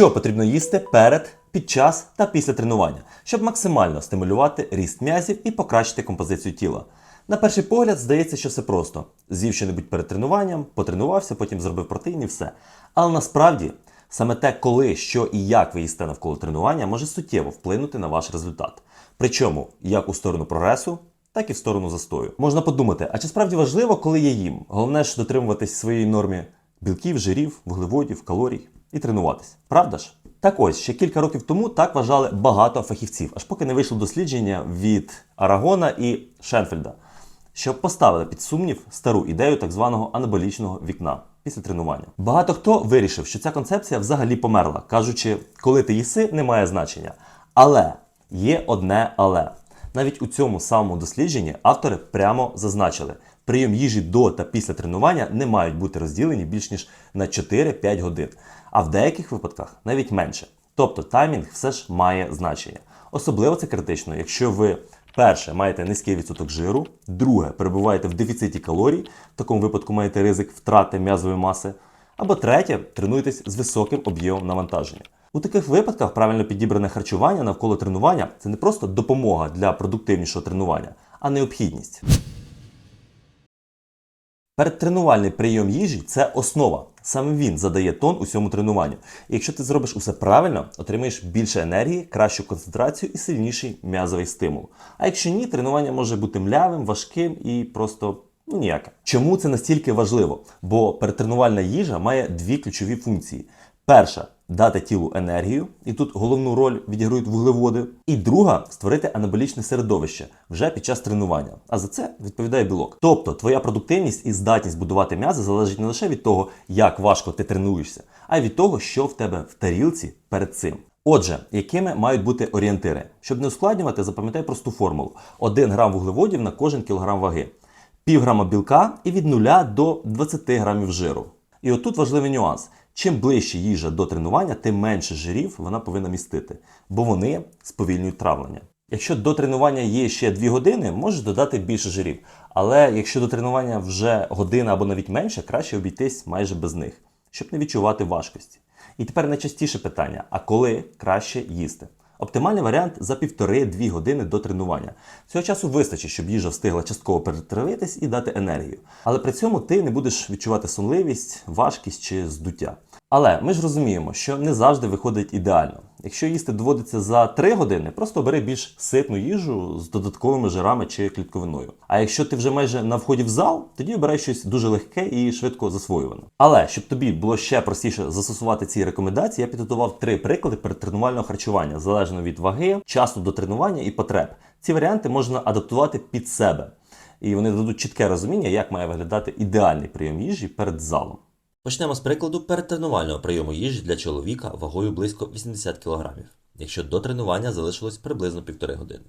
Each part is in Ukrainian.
Що потрібно їсти перед, під час та після тренування, щоб максимально стимулювати ріст м'язів і покращити композицію тіла. На перший погляд здається, що все просто: з'їв що-небудь перед тренуванням, потренувався, потім зробив протеїн і все. Але насправді саме те, коли, що і як ви їсте навколо тренування, може суттєво вплинути на ваш результат. Причому як у сторону прогресу, так і в сторону застою. Можна подумати, а чи справді важливо, коли я їм? Головне ж дотримуватись своєї нормі білків, жирів, вуглеводів, калорій і тренуватись. Правда ж? Так ось ще кілька років тому так вважали багато фахівців, аж поки не вийшло дослідження від Арагона і Шенфельда, що поставили під сумнів стару ідею так званого анаболічного вікна після тренування. Багато хто вирішив, що ця концепція взагалі померла, кажучи, коли ти їси, не має значення. Але є одне але. Навіть у цьому самому дослідженні автори прямо зазначили, прийом їжі до та після тренування не мають бути розділені більш ніж на 4-5 годин, а в деяких випадках навіть менше. Тобто таймінг все ж має значення. Особливо це критично, якщо ви перше маєте низький відсоток жиру, друге перебуваєте в дефіциті калорій, в такому випадку маєте ризик втрати м'язової маси, або третє тренуєтесь з високим об'ємом навантаження. У таких випадках правильно підібране харчування навколо тренування це не просто допомога для продуктивнішого тренування, а необхідність. Передтренувальний прийом їжі це основа. Саме він задає тон усьому тренуванню. І якщо ти зробиш усе правильно, отримаєш більше енергії, кращу концентрацію і сильніший м'язовий стимул. А якщо ні, тренування може бути млявим, важким і просто ну ніяке. Чому це настільки важливо? Бо перетренувальна їжа має дві ключові функції. Перша дати тілу енергію, і тут головну роль відіграють вуглеводи. І друга створити анаболічне середовище вже під час тренування. А за це відповідає білок. Тобто твоя продуктивність і здатність будувати м'язи залежить не лише від того, як важко ти тренуєшся, а й від того, що в тебе в тарілці перед цим. Отже, якими мають бути орієнтири? Щоб не ускладнювати, запам'ятай просту формулу: 1 грам вуглеводів на кожен кілограм ваги, пів грама білка і від 0 до 20 грамів жиру. І отут важливий нюанс. Чим ближче їжа до тренування, тим менше жирів вона повинна містити, бо вони сповільнюють травлення. Якщо до тренування є ще 2 години, можеш додати більше жирів. Але якщо до тренування вже година або навіть менше, краще обійтись майже без них, щоб не відчувати важкості. І тепер найчастіше питання: а коли краще їсти? Оптимальний варіант за 1,5-2 години до тренування. Цього часу вистачить, щоб їжа встигла частково перетравитись і дати енергію. Але при цьому ти не будеш відчувати сонливість, важкість чи здуття. Але ми ж розуміємо, що не завжди виходить ідеально. Якщо їсти доводиться за 3 години, просто бери більш ситну їжу з додатковими жирами чи клітковиною. А якщо ти вже майже на вході в зал, тоді обирай щось дуже легке і швидко засвоюване. Але щоб тобі було ще простіше застосувати ці рекомендації, я підготував три приклади передтренувального харчування залежно від ваги, часу до тренування і потреб. Ці варіанти можна адаптувати під себе, і вони дадуть чітке розуміння, як має виглядати ідеальний прийом їжі перед залом. Почнемо з прикладу передтренувального прийому їжі для чоловіка вагою близько 80 кг, якщо до тренування залишилось приблизно півтори години.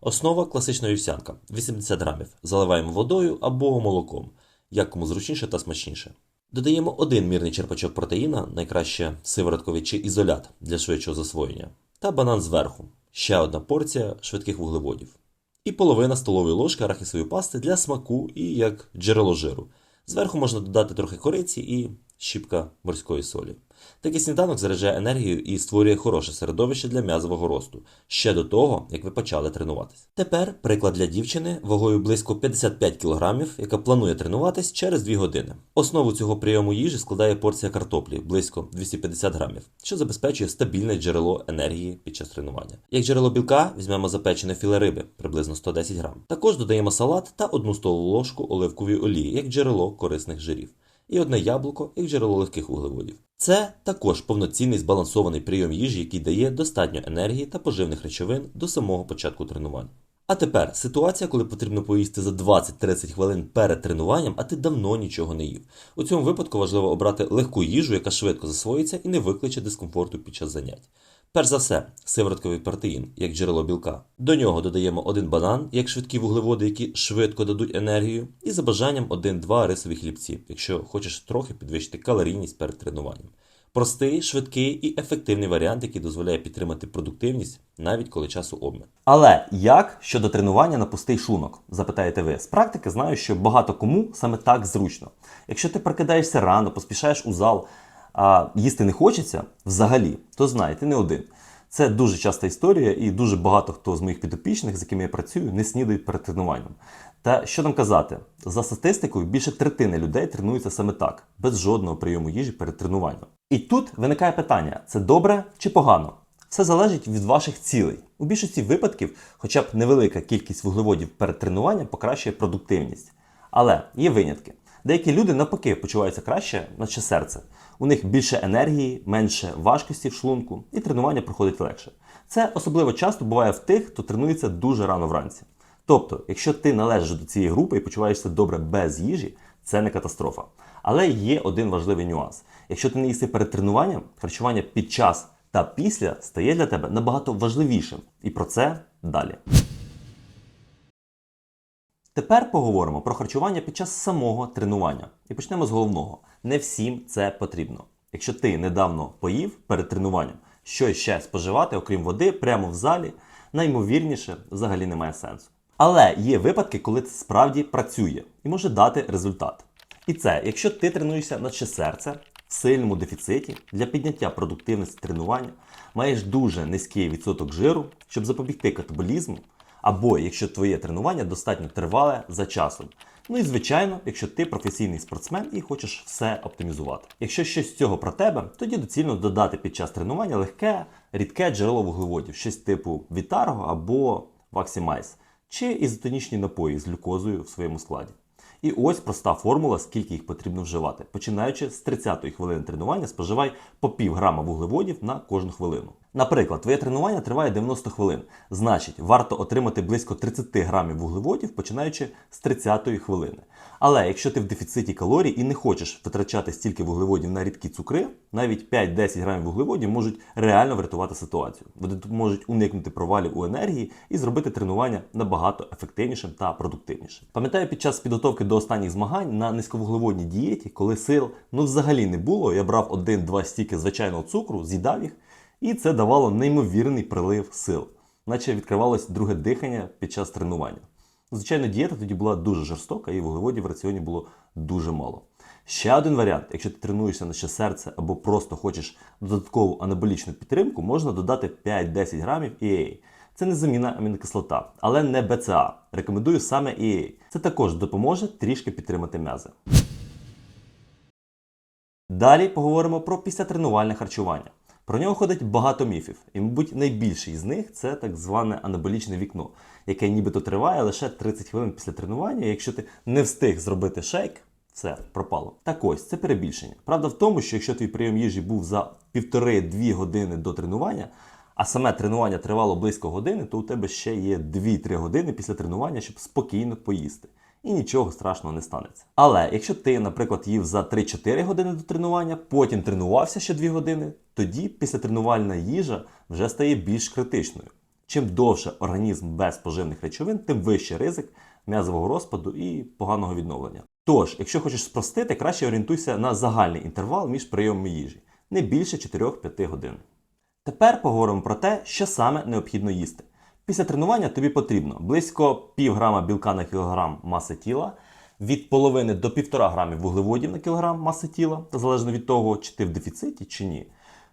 Основа класична вівсянка 80 грамів. Заливаємо водою або молоком, як кому зручніше та смачніше. Додаємо один мірний черпачок протеїна, найкраще сиворотковий чи ізолят для швидшого засвоєння, та банан зверху, ще одна порція швидких вуглеводів. І половина столової ложки арахісової пасти для смаку і як джерело жиру. Зверху можна додати трохи кориці і щіпка морської солі. Такий сніданок заряджає енергію і створює хороше середовище для м'язового росту ще до того, як ви почали тренуватись. Тепер приклад для дівчини вагою близько 55 кг, яка планує тренуватись через 2 години. Основу цього прийому їжі складає порція картоплі близько 250 грамів, що забезпечує стабільне джерело енергії під час тренування. Як джерело білка візьмемо запечене філе риби приблизно 110 грам. Також додаємо салат та одну столову ложку оливкової олії як джерело корисних жирів і одне яблуко як джерело легких вуглеводів. Це також повноцінний збалансований прийом їжі, який дає достатньо енергії та поживних речовин до самого початку тренувань. А тепер ситуація, коли потрібно поїсти за 20-30 хвилин перед тренуванням, а ти давно нічого не їв. У цьому випадку важливо обрати легку їжу, яка швидко засвоїться і не викличе дискомфорту під час занять. Перш за все, сиворотковий протеїн, як джерело білка. До нього додаємо один банан, як швидкі вуглеводи, які швидко дадуть енергію, і за бажанням 1-2 рисові хлібці, якщо хочеш трохи підвищити калорійність перед тренуванням. Простий, швидкий і ефективний варіант, який дозволяє підтримати продуктивність навіть коли часу обмін. Але як щодо тренування на пустий шлунок? Запитаєте ви. З практики знаю, що багато кому саме так зручно. Якщо ти прокидаєшся рано, поспішаєш у зал, а їсти не хочеться взагалі, то знай, ти не один. Це дуже часта історія, і дуже багато хто з моїх підопічних, з якими я працюю, не снідають перед тренуванням. Та що нам казати, за статистикою, більше третини людей тренуються саме так, без жодного прийому їжі перед тренуванням. І тут виникає питання: це добре чи погано? Все залежить від ваших цілей. У більшості випадків, хоча б невелика кількість вуглеводів перед тренуванням покращує продуктивність. Але є винятки. Деякі люди навпаки почуваються краще, наче серце. У них більше енергії, менше важкості в шлунку, і тренування проходить легше. Це особливо часто буває в тих, хто тренується дуже рано вранці. Тобто, якщо ти належиш до цієї групи і почуваєшся добре без їжі, це не катастрофа. Але є один важливий нюанс: якщо ти не їси перед тренуванням, харчування під час та після стає для тебе набагато важливішим. І про це далі. Тепер поговоримо про харчування під час самого тренування. І почнемо з головного. Не всім це потрібно. Якщо ти недавно поїв перед тренуванням, що ще споживати, окрім води, прямо в залі, наймовірніше взагалі немає сенсу. Але є випадки, коли це справді працює і може дати результат. І це, якщо ти тренуєшся наче серце в сильному дефіциті для підняття продуктивності тренування, маєш дуже низький відсоток жиру, щоб запобігти катаболізму, або якщо твоє тренування достатньо тривале за часом. Ну і звичайно, якщо ти професійний спортсмен і хочеш все оптимізувати. Якщо щось з цього про тебе, тоді доцільно додати під час тренування легке, рідке джерело вуглеводів, щось типу Вітарго або Ваксімайс, чи ізотонічні напої з глюкозою в своєму складі. І ось проста формула, скільки їх потрібно вживати. Починаючи з 30-ї хвилини тренування, споживай по пів грама вуглеводів на кожну хвилину. Наприклад, твоє тренування триває 90 хвилин. Значить, варто отримати близько 30 грамів вуглеводів, починаючи з 30-ї хвилини. Але якщо ти в дефіциті калорій і не хочеш витрачати стільки вуглеводів на рідкі цукри, навіть 5-10 грамів вуглеводів можуть реально врятувати ситуацію. Вони можуть уникнути провалів у енергії і зробити тренування набагато ефективнішим та продуктивнішим. Пам'ятаю, під час підготовки до останніх змагань на низьковуглеводній дієті, коли сил ну взагалі не було, я брав один-два стіки звичайного цукру, з'їдав їх, і це давало неймовірний прилив сил, наче відкривалось друге дихання під час тренування. Звичайно, дієта тоді була дуже жорстока, і вуглеводів в раціоні було дуже мало. Ще один варіант, якщо ти тренуєшся на ще серце або просто хочеш додаткову анаболічну підтримку, можна додати 5-10 грамів EA. Це не заміна амінокислота, але не БЦА. Рекомендую саме EA. Це також допоможе трішки підтримати м'язи. Далі поговоримо про післятренувальне харчування. Про нього ходить багато міфів, і, мабуть, найбільший з них це так зване анаболічне вікно, яке нібито триває лише 30 хвилин після тренування. Якщо ти не встиг зробити шейк, все пропало. Так ось це перебільшення. Правда в тому, що якщо твій прийом їжі був за півтори-дві години до тренування, а саме тренування тривало близько години, то у тебе ще є 2-3 години після тренування, щоб спокійно поїсти. І нічого страшного не станеться. Але якщо ти, наприклад, їв за 3-4 години до тренування, потім тренувався ще 2 години, тоді післятренувальна їжа вже стає більш критичною. Чим довше організм без поживних речовин, тим вищий ризик м'язового розпаду і поганого відновлення. Тож, якщо хочеш спростити, краще орієнтуйся на загальний інтервал між прийомами їжі, не більше 4-5 годин. Тепер поговоримо про те, що саме необхідно їсти. Після тренування тобі потрібно близько пів грама білка на кілограм маси тіла, від половини до півтора грамів вуглеводів на кілограм маси тіла, залежно від того, чи ти в дефіциті чи ні.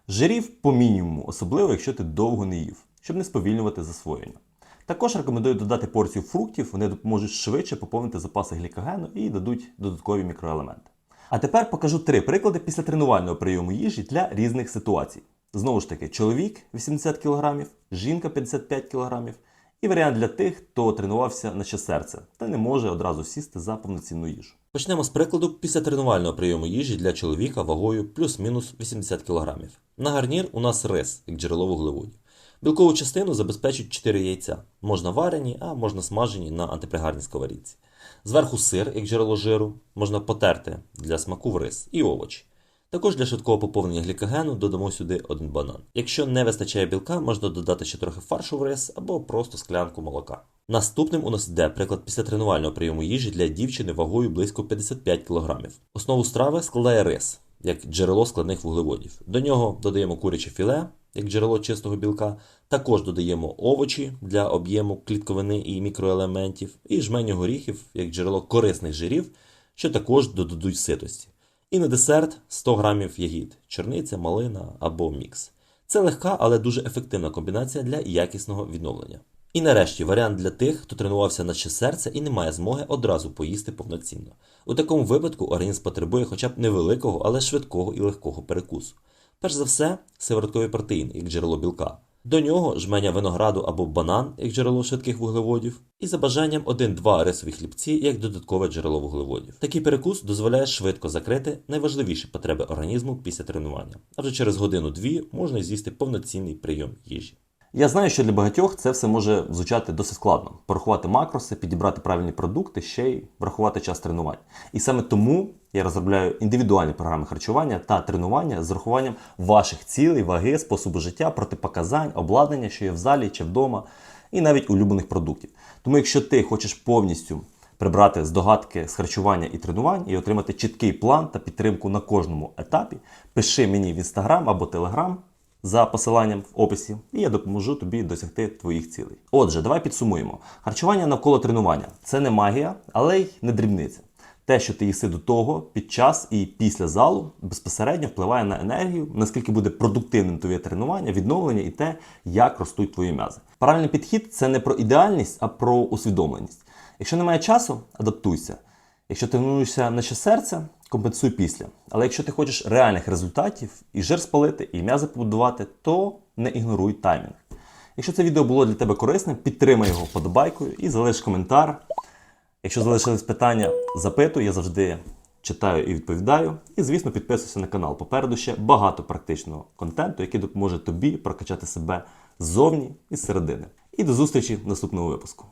Жирів по мінімуму, особливо якщо ти довго не їв, щоб не сповільнювати засвоєння. Також рекомендую додати порцію фруктів, вони допоможуть швидше поповнити запаси глікогену і дадуть додаткові мікроелементи. А тепер покажу три приклади після тренувального прийому їжі для різних ситуацій. Знову ж таки, чоловік 80 кг, жінка 55 кг і варіант для тих, хто тренувався наче серце та не може одразу сісти за повноцінну їжу. Почнемо з прикладу після тренувального прийому їжі для чоловіка вагою плюс-мінус 80 кг. На гарнір у нас рис, як джерело вуглеводів. Білкову частину забезпечують 4 яйця. Можна варені, а можна смажені на антипригарній сковорідці. Зверху сир, як джерело жиру, можна потерти для смаку в рис і овочі. Також для швидкого поповнення глікогену додамо сюди один банан. Якщо не вистачає білка, можна додати ще трохи фаршу в рис або просто склянку молока. Наступним у нас йде приклад після тренувального прийому їжі для дівчини вагою близько 55 кг. Основу страви складає рис, як джерело складних вуглеводів. До нього додаємо куряче філе, як джерело чистого білка. Також додаємо овочі для об'єму клітковини і мікроелементів, і жменю горіхів як джерело корисних жирів, що також додадуть ситості. І на десерт 100 грамів ягід, чорниця, малина або мікс. Це легка, але дуже ефективна комбінація для якісного відновлення. І нарешті варіант для тих, хто тренувався наче серце і не має змоги одразу поїсти повноцінно. У такому випадку організм потребує хоча б невеликого, але швидкого і легкого перекусу. Перш за все, сиворотковий протеїн, як джерело білка. До нього жменя винограду або банан, як джерело швидких вуглеводів, і за бажанням 1-2 рисові хлібці, як додаткове джерело вуглеводів. Такий перекус дозволяє швидко закрити найважливіші потреби організму після тренування. А вже через годину-дві можна з'їсти повноцінний прийом їжі. Я знаю, що для багатьох це все може звучати досить складно. Порахувати макроси, підібрати правильні продукти, ще й врахувати час тренувань. І саме тому я розробляю індивідуальні програми харчування та тренування з урахуванням ваших цілей, ваги, способу життя, протипоказань, обладнання, що є в залі чи вдома, і навіть улюблених продуктів. Тому, якщо ти хочеш повністю прибрати здогадки з харчування і тренувань і отримати чіткий план та підтримку на кожному етапі, пиши мені в інстаграм або телеграм за посиланням в описі, і я допоможу тобі досягти твоїх цілей. Отже, давай підсумуємо. Харчування навколо тренування це не магія, але й не дрібниця. Те, що ти їси до того, під час і після залу, безпосередньо впливає на енергію, наскільки буде продуктивним твоє тренування, відновлення і те, як ростуть твої м'язи. Правильний підхід це не про ідеальність, а про усвідомленість. Якщо немає часу, адаптуйся. Якщо тренуєшся наче серце, компенсуй після. Але якщо ти хочеш реальних результатів і жир спалити, і м'язи побудувати, то не ігноруй таймінг. Якщо це відео було для тебе корисним, підтримай його вподобайкою і залиш коментар. Якщо залишились питання, запитую, я завжди читаю і відповідаю. І, звісно, підписуйся на канал. Попереду ще багато практичного контенту, який допоможе тобі прокачати себе ззовні і зсередини. І до зустрічі в наступному випуску.